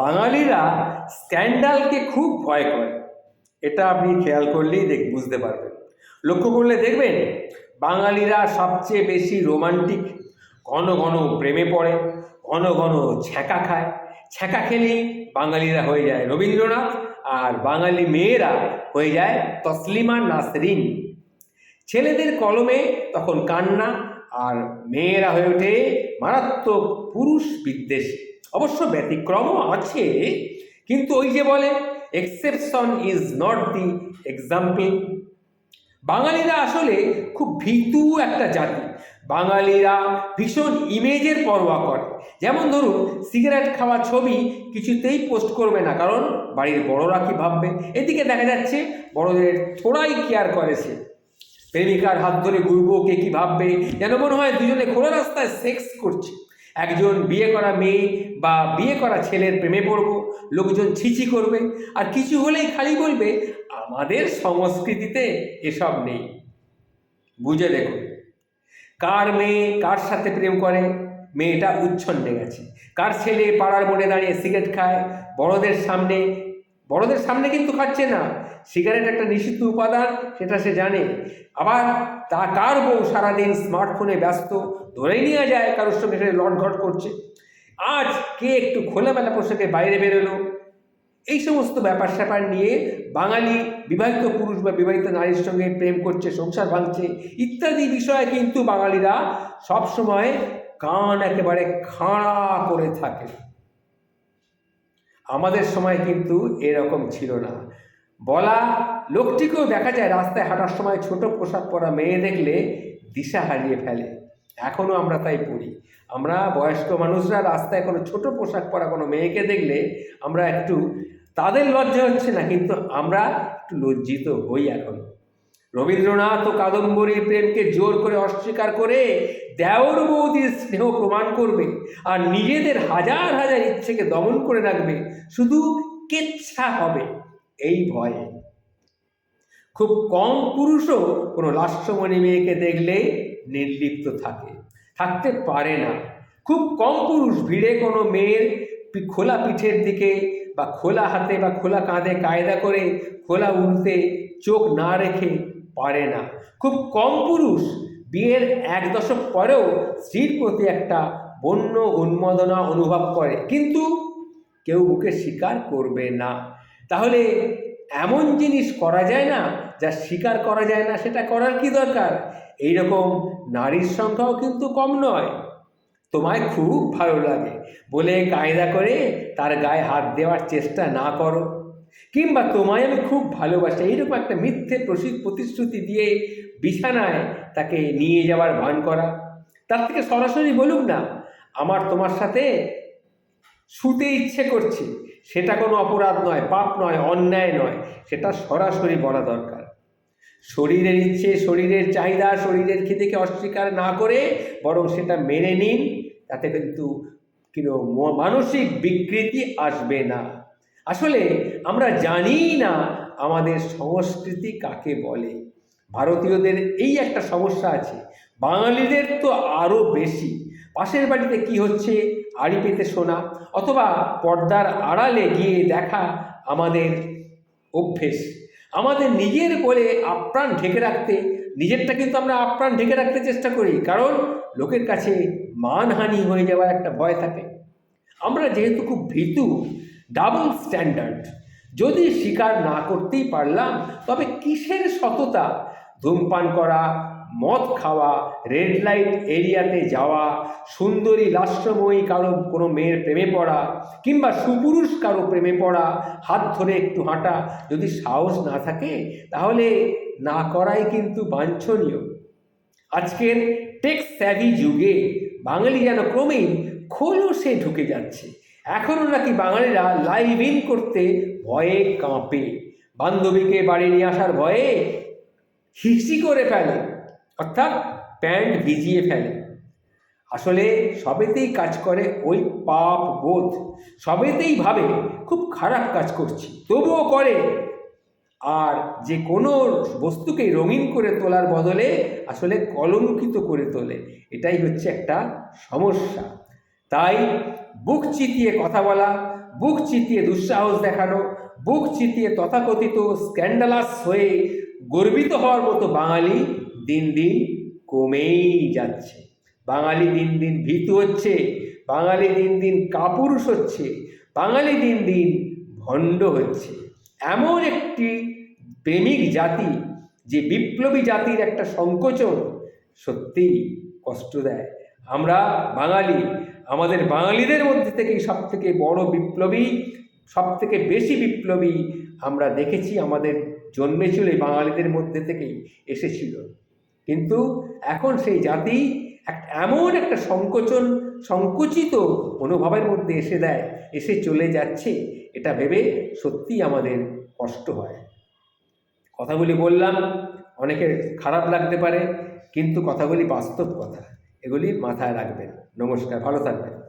বাঙালিরা স্ক্যান্ডালকে খুব ভয় করে। এটা আপনি খেয়াল করলেই দেখ, বুঝতে পারবেন। লক্ষ্য করলে দেখবেন, বাঙালিরা সবচেয়ে বেশি রোমান্টিক, ঘন ঘন প্রেমে পড়ে, ঘন ঘন ছ্যাঁকা খায়। ছ্যাঁকা খেলেই বাঙালিরা হয়ে যায় রবীন্দ্রনাথ আর বাঙালি মেয়েরা হয়ে যায় তসলিমা নাসরিন। ছেলেদের কলমে তখন কান্না আর মেয়েরা হয়ে ওঠে মারাত্মক পুরুষ বিদ্বেষ। অবশ্য ব্যতিক্রমও আছে, কিন্তু ওই যে বলে exception is not the example বাঙালিরা আসলে খুব ভীতু একটা জাতি। বাঙালিরা ভীষণ ইমেজের পরোয়া করে। যেমন ধরুন, সিগারেট খাওয়া ছবি কিছুতেই পোস্ট করবে না, কারণ বাড়ির বড়রা কি ভাববে? এদিকে দেখা যাচ্ছে, বড়দের থোড়াই কেয়ার করে সে। প্রেমিকার হাত ধরে ঘুরবো, কে কী ভাববে? যেন মনে হয় দুজনে খোলা রাস্তায় সেক্স করছে। একজন বিয়ে করা মেয়ে বা বিয়ে করা ছেলের প্রেমে পড়ব, লোকজন ছিছি করবে, আর কিছু হলেই খালি বলবে, আমাদের সংস্কৃতিতে এসব নেই। বুঝে দেখুন কার মেয়ে কার সাথে প্রেম করে, মেয়েটা উচ্ছন্নে গেছে। কার ছেলে পাড়ার মোড়ে দাঁড়িয়ে সিগারেট খায়, বড়দের সামনে বড়দের সামনে কিন্তু খাচ্ছে না। সিগারেট একটা নিষিদ্ধ উপাদান, সেটা সে জানে। আবার তা কার বউ সারাদিন স্মার্টফোনে ব্যস্ত, ধরেই নেওয়া যায় কারোর সঙ্গে লটঘট করছে। আজ কে একটু খোলামেলা পোশাকে বাইরে বেরোলো? এই সমস্ত ব্যাপার স্যাপার নিয়ে বাঙালি বিবাহিত পুরুষ বা বিবাহিত নারীর সঙ্গে প্রেম করছে, সংসার ভাঙছে, ইত্যাদি বিষয়ে কিন্তু বাঙালিরা সবসময় কান একেবারে খাড়া করে থাকে। আমাদের সময় কিন্তু এরকম ছিল না। বলা লোকটিকেও দেখা যায় রাস্তায় হাঁটার সময় ছোট পোশাক পরা মেয়ে দেখলে দিশা হারিয়ে ফেলে। এখনও আমরা তাই পড়ি। আমরা বয়স্ক মানুষরা রাস্তায় কোনো ছোট পোশাক পরা কোনো মেয়েকে দেখলে আমরা একটু তাদের লজ্জা হচ্ছে না, কিন্তু আমরা একটু লজ্জিত হই এখন। রবীন্দ্রনাথ ও কাদম্বরী প্রেমকে জোর করে অস্বীকার করে দেওর বৌদির স্নেহ প্রমাণ করবে আর নিজেদের হাজার হাজার ইচ্ছেকে দমন করে রাখবে, শুধু কেচ্ছা হবে এই ভয়ে। খুব কম পুরুষও কোনো লাস্যমণি মেয়েকে দেখলে নির্লিপ্ত থাকে। থাকতে পারে না। খুব কম পুরুষ ভিড়ে কোনো মেয়ের খোলা পিঠের দিকে বা খোলা হাতে বা খোলা কাঁধে কায়দা করে খোলা উল্টে চোখ না রেখে পারে না। খুব কম পুরুষ বিয়ের এক দশক পরেও স্ত্রীর প্রতি একটা বন্য উন্মাদনা অনুভব করে। কিন্তু কেউ মুখে স্বীকার করবে না। তাহলে এমন জিনিস করা যায় না যা স্বীকার করা যায় না, সেটা করার কি দরকার? এই রকম নারীর সংখ্যাও কিন্তু কম নয়। তোমায় খুব ভালো লাগে। বলে কায়দা করে তার গায়ে হাত দেওয়ার চেষ্টা না করো। কিংবা তোমায় আমি খুব ভালোবাসি। এইরকম একটা মিথ্যে প্রতিশ্রুতি দিয়ে বিছানায় তাকে নিয়ে যাওয়ার ভান করা। তার থেকে সরাসরি বলুক না, আমার তোমার সাথে শুতে ইচ্ছে করছে। সেটা কোনো অপরাধ নয়, পাপ নয়, অন্যায় নয়, সেটা সরাসরি বলা দরকার। শরীরের ইচ্ছে, শরীরের চাহিদা, শরীরের খিদেকে অস্বীকার না করে বরং সেটা মেনে নিন, তাতে কিন্তু কিন্তু মানসিক বিকৃতি আসবে না। আসলে আমরা জানিই না আমাদের সংস্কৃতি কাকে বলে। ভারতীয়দের এই একটা সমস্যা আছে, বাঙালিদের তো আরও বেশি। পাশের বাড়িতে কি হচ্ছে? আড়ি পেতে শোনা অথবা পর্দার আড়ালে গিয়ে দেখা আমাদের অভ্যেস। আমাদের নিজের বলে আপ্রাণ ঢেকে রাখতে, নিজেরটা কিন্তু আমরা আপ্রাণ ঢেকে রাখতে চেষ্টা করি, কারণ লোকের কাছে মানহানি হয়ে যাওয়ার একটা ভয় থাকে। আমরা যেহেতু খুব ভীতু ডাবল স্ট্যান্ডার্ড যদি স্বীকার না করতেই পারলাম, তবে কিসের সততা? ধূমপান করা মদ খাওয়া রেড লাইট এরিয়াতে যাওয়া, সুন্দরী লাস্যময়ী কারও কোনো মেয়ের প্রেমে পড়া, কিংবা সুপুরুষ কারও প্রেমে পড়া, হাত ধরে একটু হাঁটা যদি সাহস না থাকে, তাহলে না করাই কিন্তু বাঞ্ছনীয়। আজকের টেক স্যাভি যুগে বাঙালি যেন ক্রমেই খোলসে ঢুকে যাচ্ছে। এখনও নাকি বাঙালিরা লাইভ ইন করতে ভয়ে কাঁপে। বান্ধবীকে বাড়ি নিয়ে আসার ভয়ে হিসি করে ফেলে। অর্থাৎ প্যান্ট ভিজিয়ে ফেলে। আসলে সবেতেই কাজ করে ওই পাপ বোধ। সবেতেই ভাবে, খুব খারাপ কাজ করছি, তবুও করে। আর যে কোনো বস্তুকে রঙিন করে তোলার বদলে আসলে কলঙ্কিত করে তোলে। এটাই হচ্ছে একটা সমস্যা। তাই বুক চিতিয়ে কথা বলা, বুক চিতিয়ে দুঃসাহস দেখানো, বুক চিতিয়ে তথাকথিত স্ক্যান্ডালাস হয়ে গর্বিত হওয়ার মতো বাঙালি দিন দিন কমেই যাচ্ছে। বাঙালি দিন দিন ভীতু হচ্ছে, বাঙালি দিন দিন কাপুরুষ হচ্ছে, বাঙালি দিন দিন ভণ্ড হচ্ছে। এমন একটি প্রেমিক জাতি যে বিপ্লবী জাতির একটা সংকোচন সত্যিই কষ্ট দেয়। আমরা বাঙালি, আমাদের বাঙালিদের মধ্যে থেকেই সব থেকে বড় বিপ্লবী সব থেকে বেশি বিপ্লবী আমরা দেখেছি আমাদের জন্মেছিল বাঙালিদের মধ্যে থেকেই, এসেছিল। কিন্তু এখন সেই জাতি এমন একটা সংকোচন, সংকুচিত মনোভাবের মধ্যে এসে দেয়, এসে চলে যাচ্ছে, এটা ভেবে সত্যি আমাদের কষ্ট হয়। কথাগুলি বললাম, অনেকের খারাপ লাগতে পারে, কিন্তু কথাগুলি বাস্তব কথা, এগুলি মাথায় রাখবেন। নমস্কার, ভালো থাকবেন।